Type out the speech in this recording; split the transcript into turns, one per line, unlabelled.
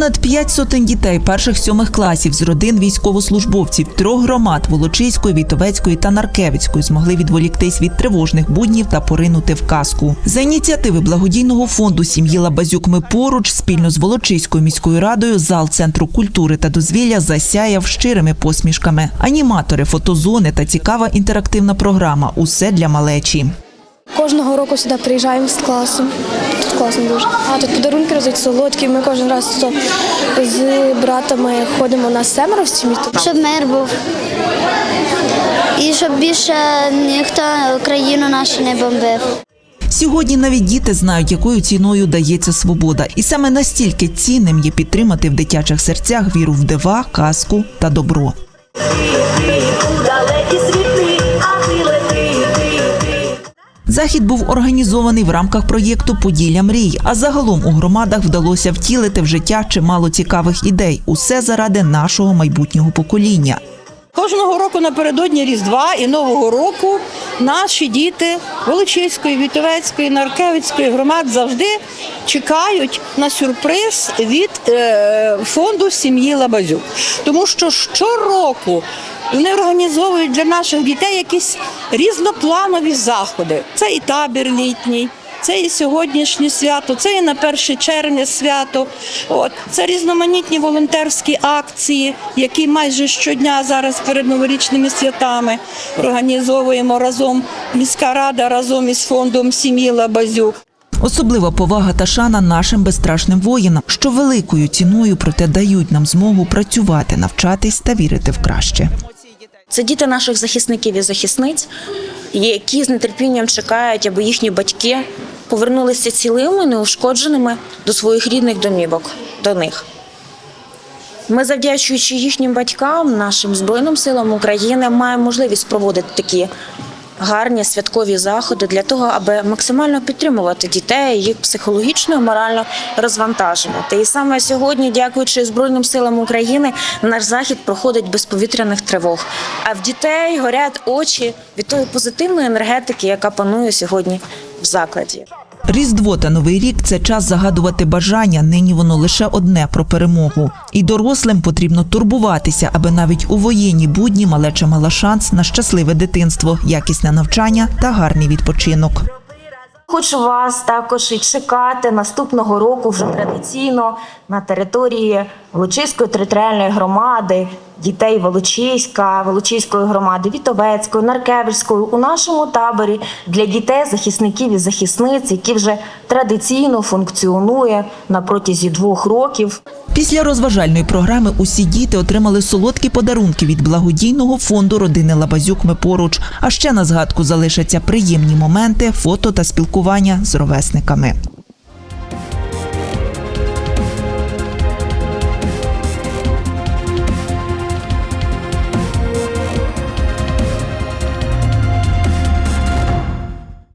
Понад п'ять сотень дітей перших сьомих класів з родин військовослужбовців трьох громад Волочиської, Вітовецької та Наркевицької змогли відволіктись від тривожних буднів та поринути в казку. За ініціативи благодійного фонду сім'ї Лабазюк ми поруч спільно з Волочиською міською радою зал центру культури та дозвілля засяяв щирими посмішками. Аніматори, фотозони та цікава інтерактивна програма усе для малечі.
Кожного року сюди приїжджаємо з класом. Тут класно дуже. А тут подарунки роздають солодкі. Ми кожен раз з братами ходимо на семеро в сім'ї.
Щоб мир був. І щоб більше ніхто країну нашу не бомбив.
Сьогодні навіть діти знають, якою ціною дається свобода, і саме настільки цінним є підтримати в дитячих серцях віру в дива, казку та добро. Захід був організований в рамках проєкту Поділля мрій. А загалом у громадах вдалося втілити в життя чимало цікавих ідей. Усе заради нашого майбутнього покоління.
Кожного року напередодні Різдва і Нового року наші діти Волочиської, Вітовецької, Наркевицької громад завжди чекають на сюрприз від е, фонду сім'ї Лабазюк. Тому що щороку вони організовують для наших дітей якісь різнопланові заходи. Це і табір літній. Це і сьогоднішнє свято, це і на 1 червня свято. От це різноманітні волонтерські акції, які майже щодня зараз перед новорічними святами організовуємо разом міська рада разом із фондом сім'ї Лабазюк.
Особлива повага та шана нашим безстрашним воїнам, що великою ціною проте дають нам змогу працювати, навчатись та вірити в краще.
Це діти наших захисників і захисниць, які з нетерпінням чекають, аби їхні батьки повернулися цілими, неушкодженими до своїх рідних домівок, до них. Ми, завдячуючи їхнім батькам, нашим Збройним силам України, маємо можливість проводити такі гарні святкові заходи для того, аби максимально підтримувати дітей, їх психологічно і морально розвантажувати. І саме сьогодні, дякуючи Збройним силам України, наш захід проходить без повітряних тривог. А в дітей горять очі від тої позитивної енергетики, яка панує сьогодні в закладі.
Різдво та Новий рік це час загадувати бажання. Нині воно лише одне про перемогу. І дорослим потрібно турбуватися, аби навіть у воєнні будні малеча мала шанс на щасливе дитинство, якісне навчання та гарний відпочинок.
Хочу вас також і чекати наступного року вже традиційно на території Волочиської територіальної громади, дітей Волочиська, Волочиської громади, Вітовецької, Наркевичської у нашому таборі для дітей, захисників і захисниць, які вже традиційно функціонує на протязі двох років.
Після розважальної програми усі діти отримали солодкі подарунки від благодійного фонду родини Лабазюк Ми поруч. А ще на згадку залишаться приємні моменти, фото та спілкування з ровесниками.